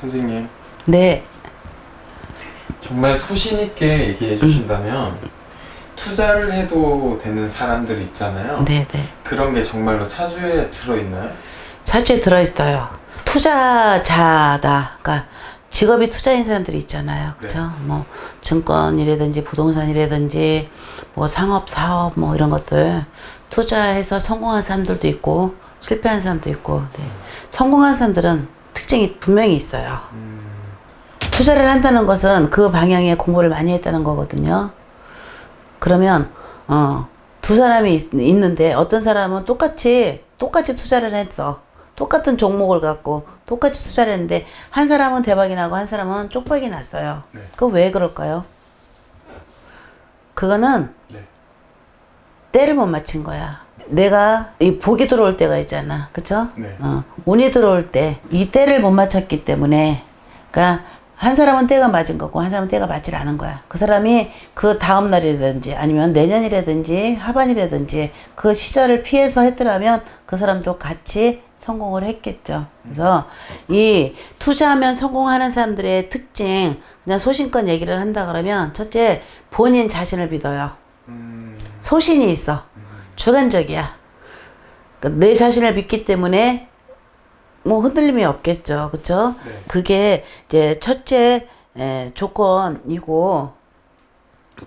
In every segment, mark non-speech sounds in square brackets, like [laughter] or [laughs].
선생님 네. 정말 소신 있게 얘기해 주신다면 투자를 해도 되는 사람들 있잖아요. 네, 네. 그런 게 정말로 사주에 들어 있나요? 사주에 들어있어요. 투자자다. 그러니까 직업이 투자인 사람들이 있잖아요. 그죠? 뭐, 증권이라든지 부동산이라든지 뭐 상업, 사업 뭐 이런 것들 투자해서 성공한 사람들도 있고 실패한 사람도 있고, 네. 성공한 사람들은 특징이 분명히 있어요. 투자를 한다는 것은 그 방향에 공부를 많이 했다는 거거든요. 그러면 어, 두 사람이 있, 있는데 어떤 사람은 똑같이 똑같이 투자를 했어. 똑같은 종목을 갖고 똑같이 투자를 했는데 한 사람은 대박이 나고 한 사람은 쪽박이 났어요. 네. 그거 왜 그럴까요? 그거는 네. 때를 못 맞춘 거야. 내가 이 복이 들어올 때가 있잖아. 그쵸? 네. 어, 운이 들어올 때 이 때를 못 맞췄기 때문에 그러니까 한 사람은 때가 맞은 거고 한 사람은 때가 맞질 않은 거야. 그 사람이 그 다음 날이라든지 아니면 내년이라든지 하반이라든지 그 시절을 피해서 했더라면 그 사람도 같이 성공을 했겠죠. 그래서 이 투자하면 성공하는 사람들의 특징 그냥 소신껏 얘기를 한다 그러면 첫째 본인 자신을 믿어요. 음, 소신이 있어. 주관적이야. 그러니까 내 자신을 믿기 때문에 뭐 흔들림이 없겠죠. 그쵸? 네. 그게 이제 첫째 에, 조건이고,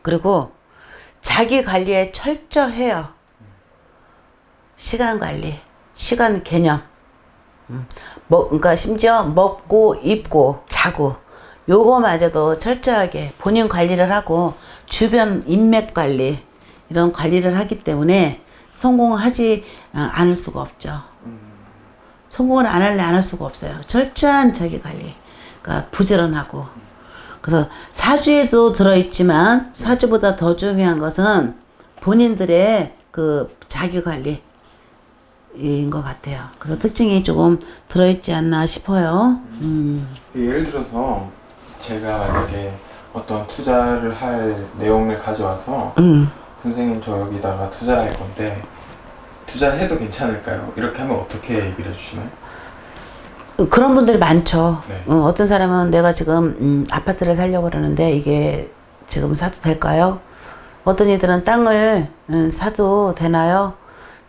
그리고 자기 관리에 철저해요. 시간 관리, 시간 개념. 음, 뭐, 그러니까 심지어 먹고, 입고, 자고, 요거마저도 철저하게 본인 관리를 하고, 주변 인맥 관리, 이런 관리를 하기 때문에 성공하지 어, 않을 수가 없죠. 성공을 안 할래 안 할 수가 없어요. 철저한 자기 관리. 그러니까 부지런하고. 그래서 사주에도 들어있지만 사주보다 더 중요한 것은 본인들의 그 자기 관리인 것 같아요. 그래서 특징이 조금 들어있지 않나 싶어요. 음. 예를 들어서 제가 만약에 어떤 투자를 할 내용을 가져와서 음. 선생님 저 여기다가 투자를 할 건데 투자를 해도 괜찮을까요? 이렇게 하면 어떻게 얘기를 해주시나요? 그런 분들이 많죠. 네. 어, 어떤 사람은 내가 지금 음, 아파트를 살려고 그러는데 이게 지금 사도 될까요? 어떤 이들은 땅을 음, 사도 되나요?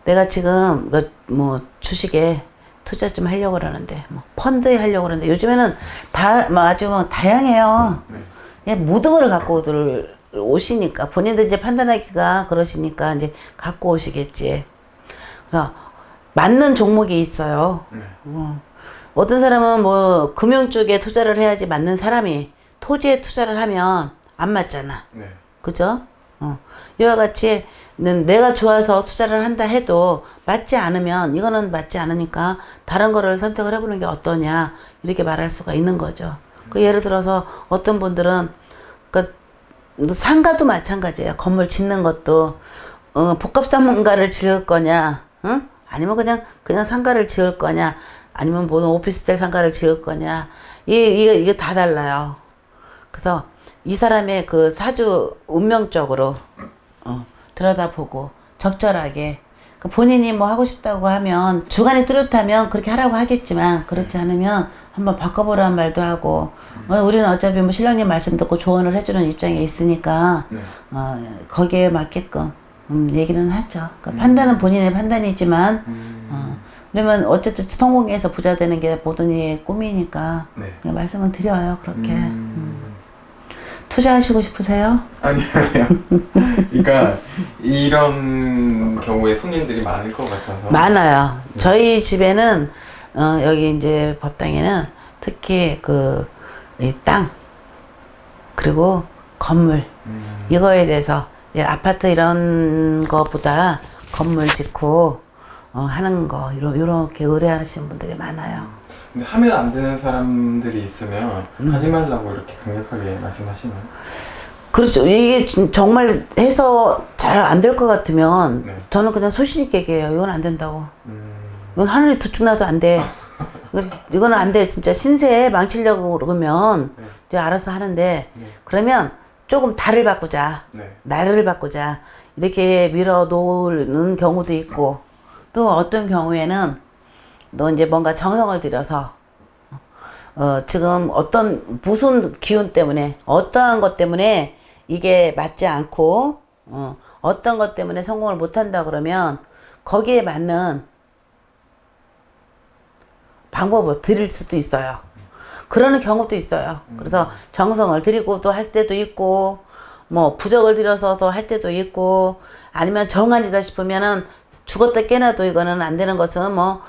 내가 지금 그, 뭐 주식에 투자 좀 하려고 그러는데 뭐 펀드에 하려고 그러는데 요즘에는 다 뭐 아주 뭐 다양해요. 네. 예, 모든 걸 갖고들 오시니까 본인들 이제 판단하기가 그러시니까 이제 갖고 오시겠지. 그래서 맞는 종목이 있어요. 네. 어. 어떤 사람은 뭐 금융 쪽에 투자를 해야지 맞는 사람이 토지에 투자를 하면 안 맞잖아. 네. 그죠? 어. 이와 같이 는 내가 좋아서 투자를 한다 해도 맞지 않으면 이거는 맞지 않으니까 다른 거를 선택을 해보는 게 어떠냐 이렇게 말할 수가 있는 거죠. 그 예를 들어서 어떤 분들은 그 상가도 마찬가지예요. 건물 짓는 것도 어, 복합 상가를 지을 거냐, 응? 아니면 그냥 그냥 상가를 지을 거냐, 아니면 뭐 오피스텔 상가를 지을 거냐, 이 이게 이게 다 달라요. 그래서 이 사람의 그 사주 운명적으로 어, 들여다보고 적절하게 그 본인이 뭐 하고 싶다고 하면 주관이 뚜렷하면 그렇게 하라고 하겠지만 그렇지 않으면 한번 바꿔보라는 말도 하고 어, 우리는 어차피 뭐 신랑님 말씀 듣고 조언을 해주는 입장에 있으니까 네. 어, 거기에 맞게끔 음, 얘기는 하죠. 그 판단은 본인의 판단이지만 음, 어, 그러면 어쨌든 성공해서 부자 되는 게 모든 이의 꿈이니까 네. 말씀은 드려요 그렇게 음, 투자하시고 싶으세요? 아니 아니요. 그러니까 이런 경우에 손님들이 많을 것 같아서 많아요. 저희 집에는 어, 여기 이제 법당에는 특히 그이땅 그리고 건물 음, 이거에 대해서 예, 아파트 이런 거보다 건물 짓고 어, 하는 거 이런 이렇게 의뢰하시는 분들이 많아요. 근데 하면 안 되는 사람들이 있으면 음. 하지 말라고 이렇게 강력하게 말씀하시나요? 그렇죠. 이게 진- 정말 해서 잘 안 될 것 같으면 네. 저는 그냥 소신 있게 얘기해요. 이건 안 된다고. 음, 이건 하늘이 두쭉 나도 안 돼. 이거- 이거는 안 돼. 진짜 신세 망치려고 그러면 네. 이제 알아서 하는데 네. 그러면 조금 달을 바꾸자. 네. 날을 바꾸자. 이렇게 밀어 놓는 경우도 있고 또 어떤 경우에는 너 이제 뭔가 정성을 들여서 어, 지금 어떤 무슨 기운 때문에 어떠한 것 때문에 이게 맞지 않고 어, 어떤 것 때문에 성공을 못한다 그러면 거기에 맞는 방법을 드릴 수도 있어요. 그러는 경우도 있어요. 그래서 정성을 들이고 또할 때도 있고, 뭐 부적을 들여서도 할 때도 있고, 아니면 정한이다 싶으면은 죽었다 깨나도 이거는 안 되는 것은 뭐,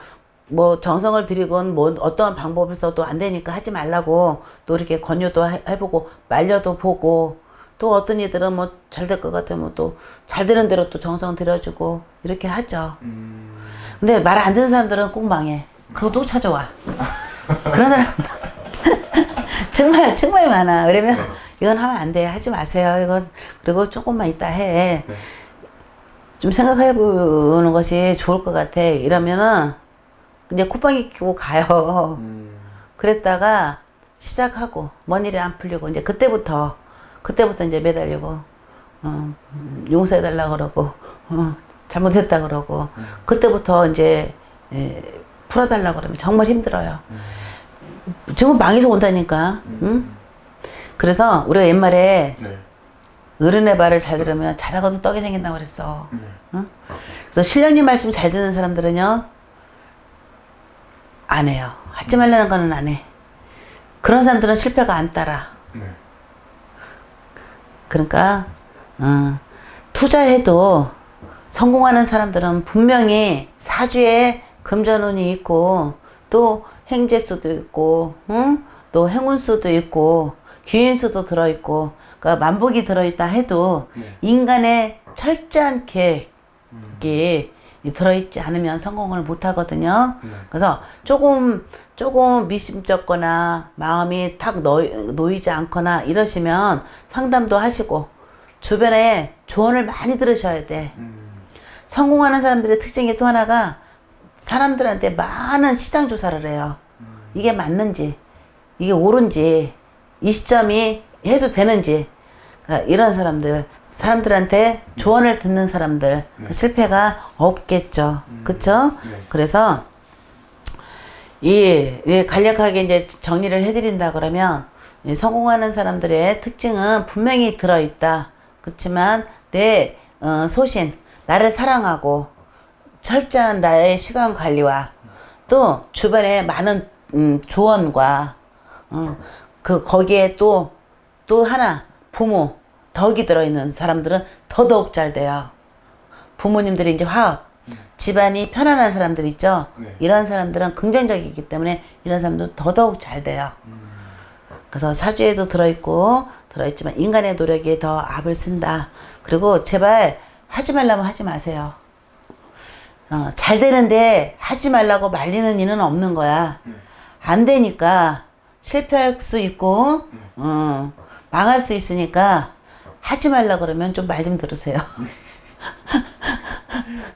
뭐 정성을 들이건 뭐 어떠한 방법을 써도 안 되니까 하지 말라고 또 이렇게 권유도 해- 해보고 말려도 보고 또 어떤 이들은 뭐 잘 될 것 같으면 또 잘 되는 대로 또 정성 들여주고 이렇게 하죠. 근데 말 안 듣는 사람들은 꼭 망해. 그리고 또 찾아와. 그런 사람 [laughs] 정말 정말 많아. 그러면 이건 하면 안 돼. 하지 마세요. 이건 그리고 조금만 이따 해. 좀 생각해 보는 것이 좋을 것 같아. 이러면은 이제 콧방귀 끼고 가요. 그랬다가 시작하고 뭔 일이 안 풀리고 이제 그때부터 그때부터 이제 매달리고 어, 음, 용서해 달라 그러고 어, 잘못했다 그러고 그때부터 이제 예, 풀어달라 그러면 정말 힘들어요. 지금 망해서 온다니까. 응? 그래서 우리가 옛말에 네. 어른의 말을 잘 들으면 자다가도 떡이 생긴다고 그랬어. 네. 응? 그래서 신령님 말씀 잘 듣는 사람들은요, 안 해요. 하지 말라는 거는 안 해. 그런 사람들은 실패가 안 따라. 네. 그러니까, 어, 투자해도 성공하는 사람들은 분명히 사주에 금전운이 있고, 또 행재수도 있고, 응? 또 행운수도 있고, 귀인수도 들어있고, 그러니까 만복이 들어있다 해도 네. 인간의 철저한 계획이 들어있지 않으면 성공을 못 하거든요. 네. 그래서 조금 조금 미심쩍거나 마음이 탁 놓이, 놓이지 않거나 이러시면 상담도 하시고 주변에 조언을 많이 들으셔야 돼. 성공하는 사람들의 특징이 또 하나가 사람들한테 많은 시장 조사를 해요. 이게 맞는지, 이게 옳은지, 이 시점이 해도 되는지, 그러니까 이런 사람들, 사람들한테 조언을 듣는 사람들, 그 실패가 없겠죠. 그쵸? 네. 그래서, 이, 이 간략하게 이제 정리를 해드린다 그러면, 이 성공하는 사람들의 특징은 분명히 들어있다. 그렇지만, 내, 어, 소신, 나를 사랑하고, 철저한 나의 시간 관리와 또 주변에 많은 음, 조언과 어, 그 거기에 또 또 하나 부모 덕이 들어있는 사람들은 더더욱 잘 돼요. 부모님들이 이제 화합 집안이 편안한 사람들 있죠. 네. 이런 사람들은 긍정적이기 때문에 이런 사람들은 더더욱 잘 돼요. 그래서 사주에도 들어있고 들어있지만 인간의 노력이 더 압을 쓴다. 그리고 제발 하지 말라면 하지 마세요. 어, 잘 되는데 하지 말라고 말리는 이는 없는 거야. 안 되니까 실패할 수 있고 어, 망할 수 있으니까 하지 말라 그러면 좀 말좀 들으세요. [laughs]